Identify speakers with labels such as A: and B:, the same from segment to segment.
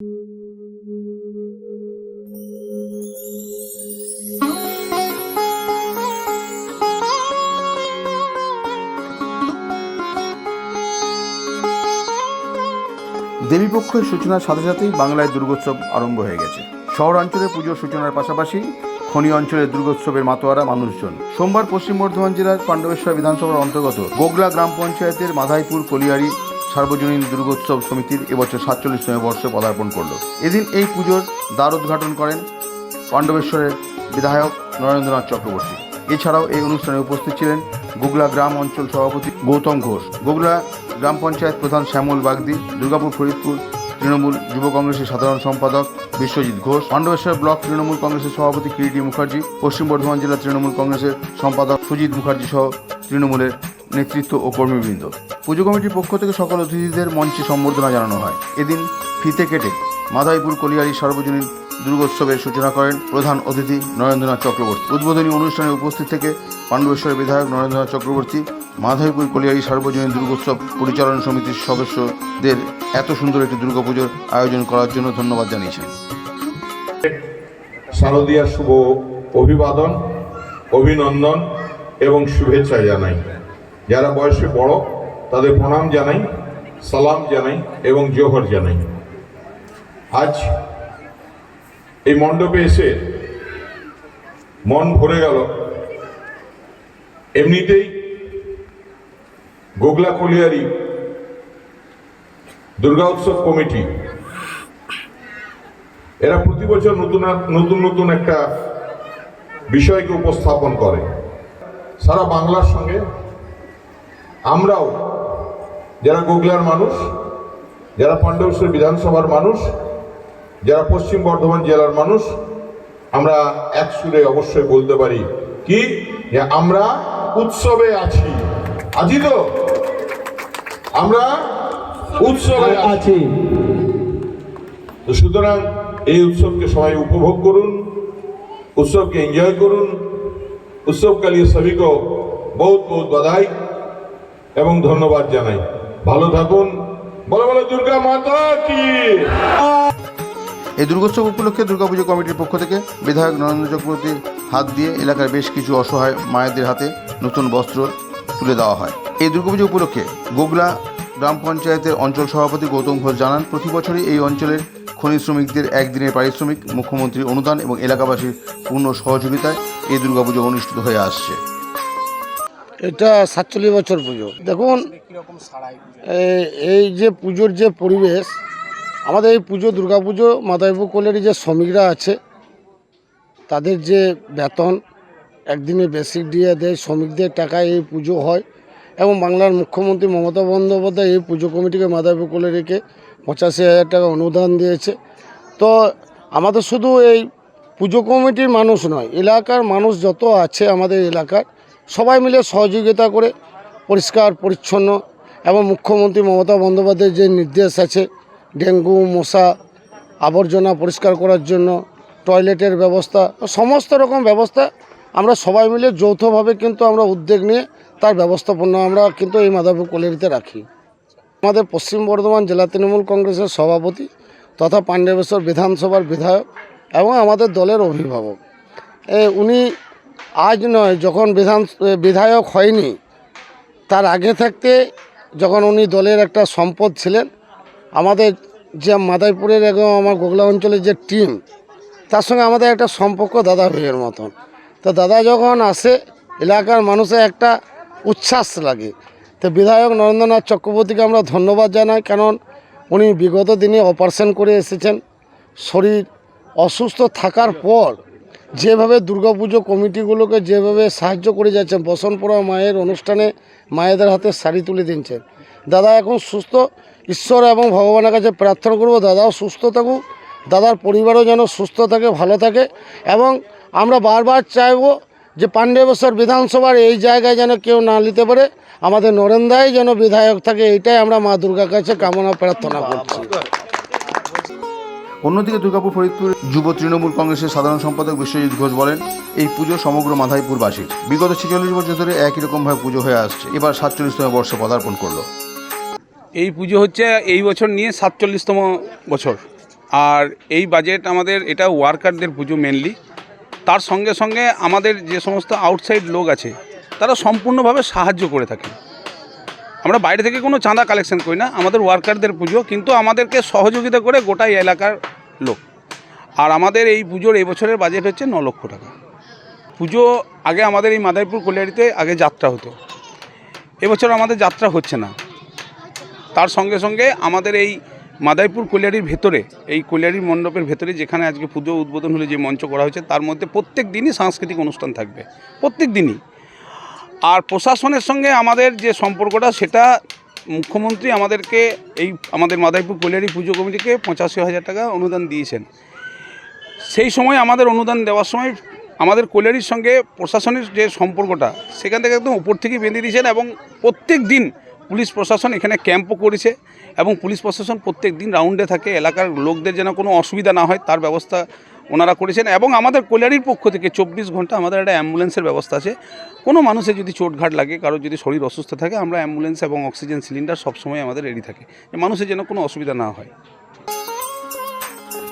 A: দেবীপক্ষের সূচনার সাথে সাথেই বাংলায় দুর্গোৎসব আরম্ভ হয়ে গেছে। শহরাঞ্চলে পুজোর সূচনার পাশাপাশি খনি অঞ্চলের দুর্গোৎসবের মাতোয়ারা মানুষজন। সোমবার পশ্চিম বর্ধমান জেলার পাণ্ডবেশ্বর বিধানসভার অন্তর্গত গোগলা গ্রাম পঞ্চায়েতের মাধাইপুর কলিয়ারি সার্বজনীন দুর্গোৎসব সমিতির এবছর সাতচল্লিশতম বর্ষে পদার্পণ করল। এদিন এই পুজোর দ্বার উদ্ঘাটন করেন পাণ্ডবেশ্বরের বিধায়ক নরেন্দ্রনাথ চক্রবর্তী। এছাড়াও এই অনুষ্ঠানে উপস্থিত ছিলেন গোগলা গ্রাম অঞ্চল সভাপতি গৌতম ঘোষ, গোগলা গ্রাম পঞ্চায়েত প্রধান শ্যামল বাগদি, দুর্গাপুর ফরিদপুর তৃণমূল যুব কংগ্রেসের সাধারণ সম্পাদক বিশ্বজিৎ ঘোষ, পাণ্ডবেশ্বর ব্লক তৃণমূল কংগ্রেসের সভাপতি কিরিটি মুখার্জি, পশ্চিম বর্ধমান জেলা তৃণমূল কংগ্রেসের সম্পাদক সুজিত মুখার্জি সহ তৃণমূলের নেতৃত্ব ও কর্মীবৃন্দ। পুজো কমিটির পক্ষ থেকে সকল অতিথিদের মঞ্চে সম্বর্ধনা জানানো হয়। এদিন ফিতে কেটে মাধাইপুর কলিয়ারি সার্বজনীন দুর্গোৎসবের সূচনা করেন প্রধান অতিথি নরেন্দ্রনাথ চক্রবর্তী। উদ্বোধনী অনুষ্ঠানে উপস্থিত থেকে পাণ্ডবেশ্বরের বিধায়ক নরেন্দ্রনাথ চক্রবর্তী, মাধাইপুর কলিয়ারি সার্বজনীন দুর্গোৎসব পরিচালনা সমিতির সদস্যদের এত সুন্দর একটি দুর্গাপুজোর আয়োজন করার জন্য ধন্যবাদ জানিয়েছেন।
B: শারদীয়ার শুভ অভিবাদন, অভিনন্দন এবং শুভেচ্ছা জানাই। যারা বয়সে বড়, তাদের প্রণাম জানাই, সালাম জানাই এবং জোহর জানাই। আজ এই মণ্ডপে এসে মন ভরে গেল। এমনিতেই গোগলা কলিয়ারি দুর্গা উৎসব কমিটি, এরা প্রতি বছর নতুন নতুন নতুন একটা বিষয়কে উপস্থাপন করে। সারা বাংলার সঙ্গে আমরাও যারা গোগলার মানুষ যারা পাণ্ডবশ্বর বিধানসভার মানুষ যারা পশ্চিম বর্ধমান জেলার মানুষ আমরা এক সুরে অবশ্যই বলতে পারি কি? আমরা উৎসবে আছি। আছি তো? আমরা উৎসবে আছি। তো সুতরাং এই উৎসবকে সবাই উপভোগ করুন উৎসবকে এনজয় করুন উৎসবকালীন के বহুত বহুত को এবং ধন্যবাদ জানাই। ভালো থাকুন। বলো বলো, দুর্গা মাতা কি?
A: এই দুর্গোৎসব উপলক্ষে দুর্গাপুজো কমিটির পক্ষ থেকে বিধায়ক নরেন্দ্র চক্রবর্তীর হাত দিয়ে এলাকার বেশ কিছু অসহায় মায়েদের হাতে নতুন বস্ত্র তুলে দেওয়া হয়। এই দুর্গাপুজো উপলক্ষে গোগলা গ্রাম পঞ্চায়েতের অঞ্চল সভাপতি গৌতম ঘোষ জানান, প্রতি বছরই এই অঞ্চলের খনি শ্রমিকদের একদিনের পারিশ্রমিক, মুখ্যমন্ত্রীর অনুদান এবং এলাকাবাসীর পূর্ণ সহযোগিতায় এই দুর্গাপুজো অনুষ্ঠিত হয়ে আসছে।
C: এটা সাতচল্লিশ বছর পুজো। দেখুন এই যে পুজোর যে পরিবেশ, আমাদের এই পুজো দুর্গা পুজো মাদারীপুর কলের যে শ্রমিকরা আছে, তাদের যে বেতন, একদিনে বেসিক দিয়ে দেয়, শ্রমিকদের টাকায় এই পুজো হয় এবং বাংলার মুখ্যমন্ত্রী মমতা বন্দ্যোপাধ্যায় এই পুজো কমিটিকে মাদারীপুর কোলে রেখে পঁচাশি হাজার টাকা অনুদান দিয়েছে। তো আমাদের শুধু এই পুজো কমিটির মানুষ নয়, এলাকার মানুষ যত আছে আমাদের এলাকার সবাই মিলে সহযোগিতা করে পরিষ্কার, পরিচ্ছন্ন এবং মুখ্যমন্ত্রী মমতা বন্দ্যোপাধ্যায়ের যে নির্দেশ আছে, ডেঙ্গু, মশা, আবর্জনা পরিষ্কার করার জন্য, টয়লেটের ব্যবস্থা, সমস্ত রকম ব্যবস্থা আমরা সবাই মিলে যৌথভাবে কিন্তু আমরা উদ্যোগ নিয়ে তার ব্যবস্থাপনা আমরা কিন্তু এই মাদারপুর কলেরিতে রাখি। আমাদের পশ্চিম বর্ধমান জেলা তৃণমূল কংগ্রেসের সভাপতি তথা পাণ্ডবেশ্বর বিধানসভার বিধায়ক এবং আমাদের দলের অভিভাবক। উনি আজ নয়, যখন বিধান বিধায়ক হয়নি, তার আগে থাকতে যখন উনি দলের একটা সম্পদ ছিলেন, আমাদের যে মাদারীপুরের এবং আমার গোগলা অঞ্চলের যে টিম তার সঙ্গে আমাদের একটা সম্পর্ক দাদা ভাইয়ের মতন। তো দাদা যখন আসে, এলাকার মানুষের একটা উচ্ছ্বাস লাগে। তো বিধায়ক নরেন্দ্রনাথ চক্রবর্তীকে আমরা ধন্যবাদ জানাই, কারণ উনি বিগত দিনে অপারেশন করে এসেছেন। শরীর অসুস্থ থাকার পর যেভাবে দুর্গাপুজো কমিটিগুলোকে যেভাবে সাহায্য করে যাচ্ছেন বসনপুরা মায়ের অনুষ্ঠানে মায়েদের হাতে শাড়ি তুলে দিচ্ছেন দাদা এখন সুস্থ, ঈশ্বর এবং ভগবানের কাছে প্রার্থনা করব, দাদাও সুস্থ থাকুক, দাদার পরিবারও যেন সুস্থ থাকে, ভালো থাকে এবং আমরা বারবার চাইব যে পাণ্ডবেশ্বর বিধানসভার এই জায়গায় যেন কেউ না নিতে পারে, আমাদের নরেন্দ্রাই যেন বিধায়ক থাকে, এইটাই আমরা মা দুর্গার কাছে কামনা প্রার্থনা করছি।
A: অন্যদিকে দুর্গাপুর ফরিদপুর যুব তৃণমূল কংগ্রেসের সাধারণ সম্পাদক বিশ্বজিৎ ঘোষ বলেন, এই পুজো সমগ্র মাধাইপুরবাসীর। বিগত ছেচল্লিশ বছর ধরে একই রকমভাবে পুজো হয়ে আসছে। এবার সাতচল্লিশতম বর্ষে পদার্পণ করল।
D: এই পুজো হচ্ছে এই বছর নিয়ে সাতচল্লিশতম বছর। আর এই বাজেট আমাদের, এটা ওয়ার্কারদের পুজো মেনলি তার সঙ্গে সঙ্গে আমাদের যে সমস্ত আউটসাইড লোক আছে, তারা সম্পূর্ণভাবে সাহায্য করে থাকেন। আমরা বাইরে থেকে কোনো চাঁদা কালেকশন করি না, আমাদের ওয়ার্কারদের পুজো, কিন্তু আমাদেরকে সহযোগিতা করে গোটাই এলাকার লোক। আর আমাদের এই পুজোর এই বছরের বাজেট হচ্ছে ন লক্ষ টাকা। পুজো আগে আমাদের এই মাদারীপুর কলিয়ারিতে আগে যাত্রা হতো। এবছর আমাদের যাত্রা হচ্ছে না। তার সঙ্গে সঙ্গে আমাদের এই মাদারীপুর কলিয়ারির ভেতরে, এই কলিয়ারির মণ্ডপের ভেতরে যেখানে আজকে পুজো উদ্বোধন হলে যে মঞ্চ করা হয়েছে, তার মধ্যে প্রত্যেক দিনই সাংস্কৃতিক অনুষ্ঠান থাকবে। প্রত্যেক দিনই। আর প্রশাসনের সঙ্গে আমাদের যে সম্পর্কটা, সেটা মুখ্যমন্ত্রী আমাদেরকে এই আমাদের মাদারীপুর কলিয়ারি পুজো কমিটিকে পঁচাশি হাজার টাকা অনুদান দিয়েছেন। সেই সময় আমাদের অনুদান দেওয়ার সময় আমাদের কলিয়ারির সঙ্গে প্রশাসনের যে সম্পর্কটা, সেখান থেকে একদম উপর থেকে বেঁধে দিয়েছেন এবং প্রত্যেক দিন পুলিশ প্রশাসন এখানে ক্যাম্পও করেছে এবং পুলিশ প্রশাসন প্রত্যেক দিন রাউন্ডে থাকে। এলাকার লোকদের যেন কোনো অসুবিধা না হয়, তার ব্যবস্থা ওনারা করেছেন এবং আমাদের কল্যাণীর পক্ষ থেকে চব্বিশ ঘণ্টা আমাদের একটা অ্যাম্বুলেন্সের ব্যবস্থা আছে। কোনো মানুষের যদি চোটঘাট লাগে, কারোর যদি শরীর অসুস্থ থাকে, আমরা অ্যাম্বুলেন্স এবং অক্সিজেন সিলিন্ডার সবসময় আমাদের রেডি থাকে। মানুষের যেন কোনো অসুবিধা না হয়।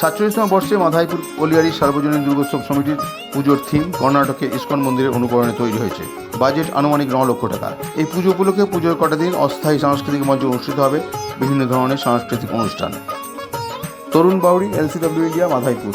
A: সাতচল্লিশতম বর্ষে মাধাইপুর কলিয়ারি সার্বজনীন দুর্গোৎসব সমিতির পুজোর থিম কর্ণাটকে ইস্কন মন্দিরের অনুকরণে তৈরি হয়েছে। বাজেট আনুমানিক ন লক্ষ টাকা। এই পুজো উপলক্ষে পুজোর কটা দিন অস্থায়ী সাংস্কৃতিক মঞ্চে অনুষ্ঠিত হবে বিভিন্ন ধরনের সাংস্কৃতিক অনুষ্ঠান। Tarun Bauri LCW India Madhaipur.